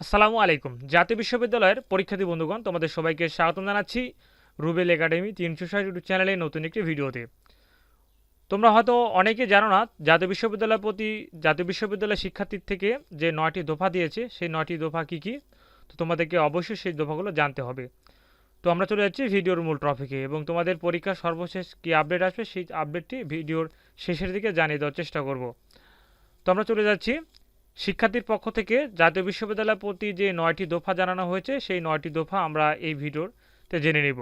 আসসালামু আলাইকুম। জাতীয় বিশ্ববিদ্যালয়ের পরীক্ষার্থী বন্ধুগণ, তোমাদের সবাইকে স্বাগতম জানাচ্ছি রুবেল একাডেমি তিনশো ষাট ইউটিউব চ্যানেলে নতুন একটি ভিডিওতে। তোমরা হয়তো অনেকে জানো না, জাতীয় বিশ্ববিদ্যালয়ের প্রতি, জাতীয় বিশ্ববিদ্যালয়ের শিক্ষার্থীর থেকে যে নয়টি দফা দিয়েছে, সেই নয়টি দফা কী কী? তো তোমাদেরকে অবশ্যই সেই দফাগুলো জানতে হবে। তো আমরা চলে যাচ্ছি ভিডিওর মূল টপিকে এবং তোমাদের পরীক্ষার সর্বশেষ কী আপডেট আসবে, সেই আপডেটটি ভিডিওর শেষের দিকে জানিয়ে দেওয়ার চেষ্টা করব। তো আমরা চলে যাচ্ছি শিক্ষার্থীর পক্ষ থেকে জাতীয় বিশ্ববিদ্যালয়ের প্রতি যে নয়টি দফা জানানো হয়েছে, সেই নয়টি দফা আমরা এই ভিডিওতে জেনে নিব।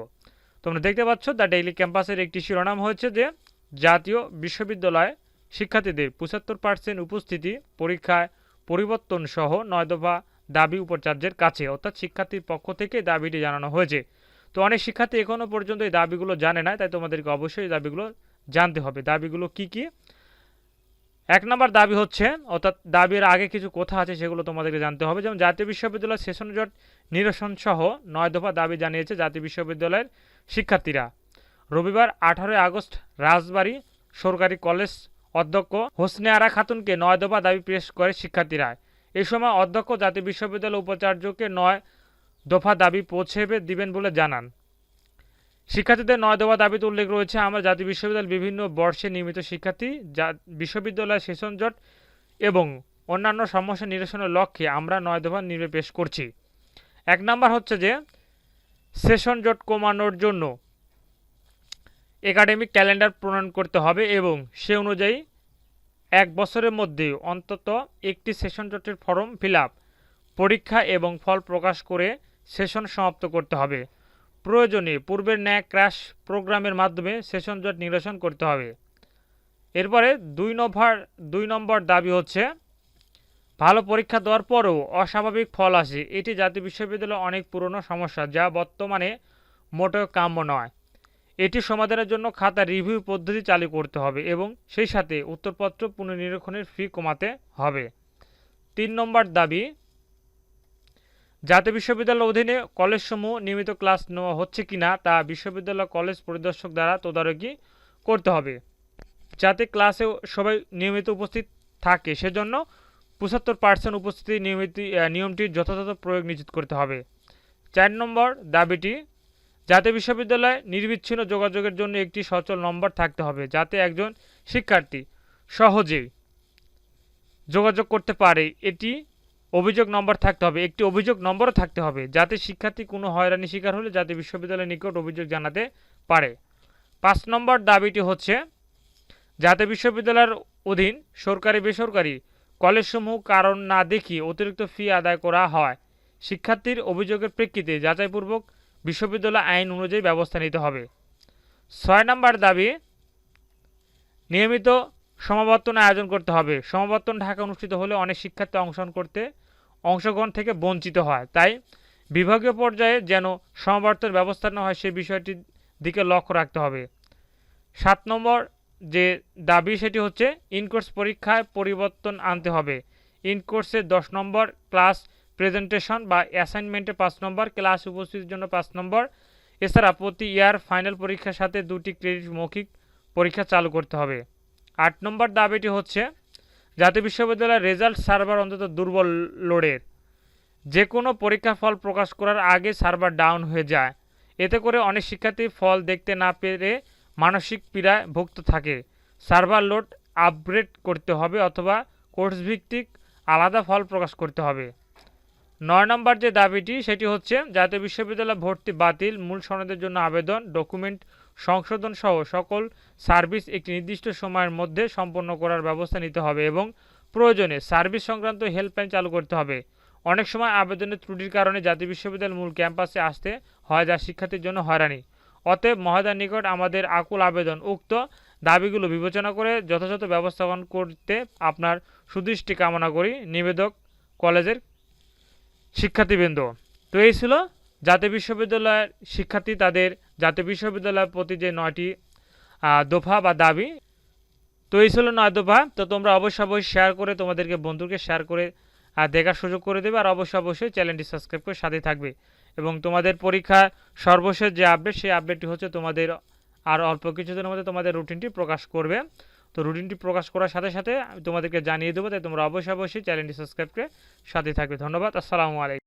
তোমরা দেখতে পাচ্ছ, দ্য ডেইলি ক্যাম্পাসের একটি শিরোনাম হয়েছে যে, জাতীয় বিশ্ববিদ্যালয় শিক্ষার্থীদের পঁচাত্তর পার্সেন্ট উপস্থিতি পরীক্ষায় পরিবর্তন সহ নয় দফা দাবি উপাচার্যের কাছে, অর্থাৎ শিক্ষার্থীর পক্ষ থেকে দাবিটি জানানো হয়েছে। তো অনেক শিক্ষার্থী এখনও পর্যন্ত এই দাবিগুলো জানে না তাই তোমাদেরকে অবশ্যই দাবিগুলো জানতে হবে। দাবিগুলো কি কি? এক নম্বর দাবি হচ্ছে, অর্থাৎ দাবির আগে কিছু কথা আছে সেগুলো তোমাদেরকে জানতে হবে। যেমন জাতীয় বিশ্ববিদ্যালয় সেশন জট নিরসন সহ নয় দফা দাবি জানিয়েছে জাতীয় বিশ্ববিদ্যালয়ের শিক্ষার্থীরা। রবিবার আঠারোই আগস্ট রাজবাড়ী সরকারি কলেজ অধ্যক্ষ হোসনে আরা খাতুনকে নয় দফা দাবি পেশ করে শিক্ষার্থীরা। এই সময় অধ্যক্ষ জাতীয় বিশ্ববিদ্যালয় উপাচার্যকে নয় দফা দাবি পৌঁছে দিবেন বলে জানান। শিক্ষার্থীদের নয় দফা দাবিতে উল্লেখ রয়েছে, আমরা জাতীয় বিশ্ববিদ্যালয়ের বিভিন্ন বর্ষে নিয়মিত শিক্ষার্থী, যা বিশ্ববিদ্যালয় সেশন জট এবং অন্যান্য সমস্যা নিরসনের লক্ষ্যে আমরা নয় দফা নির্বে পেশ করছি। এক নাম্বার হচ্ছে যে, সেশন জট কমানোর জন্য একাডেমিক ক্যালেন্ডার প্রণয়ন করতে হবে এবং সে অনুযায়ী এক বছরের মধ্যে অন্তত একটি সেশন জটের ফর্ম ফিল পরীক্ষা এবং ফল প্রকাশ করে সেশন সমাপ্ত করতে হবে। প্রয়োজনে পূর্বের ন্যায় ক্র্যাশ প্রোগ্রামের মাধ্যমে সেশন জট নিরসন করতে হবে। এরপরে দুই নম্বর দুই নম্বর দাবি হচ্ছে, ভালো পরীক্ষা দেওয়ার পরেও অস্বাভাবিক ফল আসে। এটি জাতীয় বিশ্ববিদ্যালয়ের অনেক পুরনো সমস্যা, যা বর্তমানে মোটেও কাম্য নয়। এটি সমাধানের জন্য খাতা রিভিউ পদ্ধতি চালু করতে হবে এবং সেই সাথে উত্তরপত্র পুনর্নিরীক্ষণের ফি কমাতে হবে। তিন নম্বর দাবি জাতীয় বিশ্ববিদ্যালয়ের অধীনে কলেজসমূহ নিয়মিত ক্লাস নেওয়া হচ্ছে কিনা তা বিশ্ববিদ্যালয় কলেজ পরিদর্শক দ্বারা তদারকি করতে হবে। যাতে ক্লাসে সবাই নিয়মিত উপস্থিত থাকে, সেজন্য পঁচাত্তর পার্সেন্ট উপস্থিতি নিয়মিত নিয়মটির যথাযথ প্রয়োগ নিশ্চিত করতে হবে। চার নম্বর দাবিটি, জাতীয় বিশ্ববিদ্যালয়ে নির্বিচ্ছিন্ন যোগাযোগের জন্য একটি সচল নম্বর থাকতে হবে, যাতে একজন শিক্ষার্থী সহজেই যোগাযোগ করতে পারে। এটি অভিযোগ নম্বর থাকতে হবে। একটি অভিযোগ নম্বরও থাকতে হবে, যাতে শিক্ষার্থী কোনো হয়রানি শিকার হলে যাতে বিশ্ববিদ্যালয়ের নিকট অভিযোগ জানাতে পারে। পাঁচ নম্বর দাবিটি হচ্ছে যাতে বিশ্ববিদ্যালয়ের অধীন সরকারি বেসরকারি কলেজসমূহ কারণ না দেখিয়ে অতিরিক্ত ফি আদায় করা হয়। শিক্ষার্থীর অভিযোগের প্রেক্ষিতে যাচাইপূর্বক বিশ্ববিদ্যালয় আইন অনুযায়ী ব্যবস্থা নিতে হবে। ছয় নম্বর দাবি, নিয়মিত সমাবর্তন আয়োজন করতে হবে। সমাবর্তন ঢাকা অনুষ্ঠিত হলে অনেক শিক্ষার্থী অংশগ্রহণ করতে অংশগ্রহণ থেকে বঞ্চিত হয়। তাই বিভাগীয় পর্যায়ে যেন সমাবর্তন ব্যবস্থা না হয় সেই বিষয়টির দিকে লক্ষ্য রাখতে হবে। সাত নম্বর যে দাবি, সেটি হচ্ছে ইনকোর্স পরীক্ষায় পরিবর্তন আনতে হবে। ইনকোর্সে দশ নম্বর ক্লাস প্রেজেন্টেশন বা অ্যাসাইনমেন্টে পাঁচ নম্বর, ক্লাস উপস্থিতির জন্য পাঁচ নম্বর। এছাড়া প্রতি ইয়ার ফাইনাল পরীক্ষার সাথে দুটি ক্রেডিট মৌখিক পরীক্ষা চালু করতে হবে। আট নম্বর দাবিটি হচ্ছে জাতীয় বিশ্ববিদ্যালয়ের রেজাল্ট সার্ভার অন্তত দুর্বল লোডের। যে কোনো পরীক্ষার ফল প্রকাশ করার আগে সার্ভার ডাউন হয়ে যায়। এতে করে অনেক শিক্ষার্থী ফল দেখতে না পেরে মানসিক পীড়ায় ভুক্ত থাকে। সার্ভার লোড আপগ্রেড করতে হবে অথবা কোর্স ভিত্তিক আলাদা ফল প্রকাশ করতে হবে। নয় নম্বর যে দাবিটি, সেটি হচ্ছে, জাতীয় বিশ্ববিদ্যালয় ভর্তি বাতিল, মূল সনদের জন্য আবেদন, ডকুমেন্ট সংশোধন সহ সকল সার্ভিস একটি নির্দিষ্ট সময়ের মধ্যে সম্পন্ন করার ব্যবস্থা নিতে হবে এবং প্রয়োজনে সার্ভিস সংক্রান্ত হেল্পলাইন চালু করতে হবে। অনেক সময় আবেদনের ত্রুটির কারণে জাতীয় বিশ্ববিদ্যালয়ের মূল ক্যাম্পাসে আসতে হয় যা শিক্ষার্থীর জন্য হয়রানি। অতএব মহোদয়ের নিকট আমাদের আকুল আবেদন। উক্ত দাবিগুলো বিবেচনা করে যথাযথ ব্যবস্থাপন করতে আপনার সুদৃষ্টি কামনা করি। নিবেদক কলেজের শিক্ষার্থীবৃন্দ। তো এই ছিল জাতীয় বিশ্ববিদ্যালয়ের শিক্ষার্থী তাদের জাতীয় বিশ্ববিদ্যালয়ের প্রতি যে নয়টি দফা বা দাবি, তো এই ছিল নয় দফা। তো তোমরা অবশ্যই অবশ্যই শেয়ার করে তোমাদেরকে, বন্ধুকে শেয়ার করে দেখার সুযোগ করে দেবে। আর অবশ্যই অবশ্যই চ্যানেলটি সাবস্ক্রাইব করে সাথে থাকবে। এবং তোমাদের পরীক্ষা সর্বশেষ যে আপডেট সেই আপডেটটি হচ্ছে তোমাদের আর অল্প কিছুদিনের মধ্যে তোমাদের রুটিনটি প্রকাশ করবে। তো রুটিনটি প্রকাশ করার সাথে সাথে তোমাদেরকে জানিয়ে দেবো তাই তোমরা অবশ্যই অবশ্যই চ্যানেলটি সাবস্ক্রাইব করে সাথে থাকবে। ধন্যবাদ, আসসালামু আলাইকুম।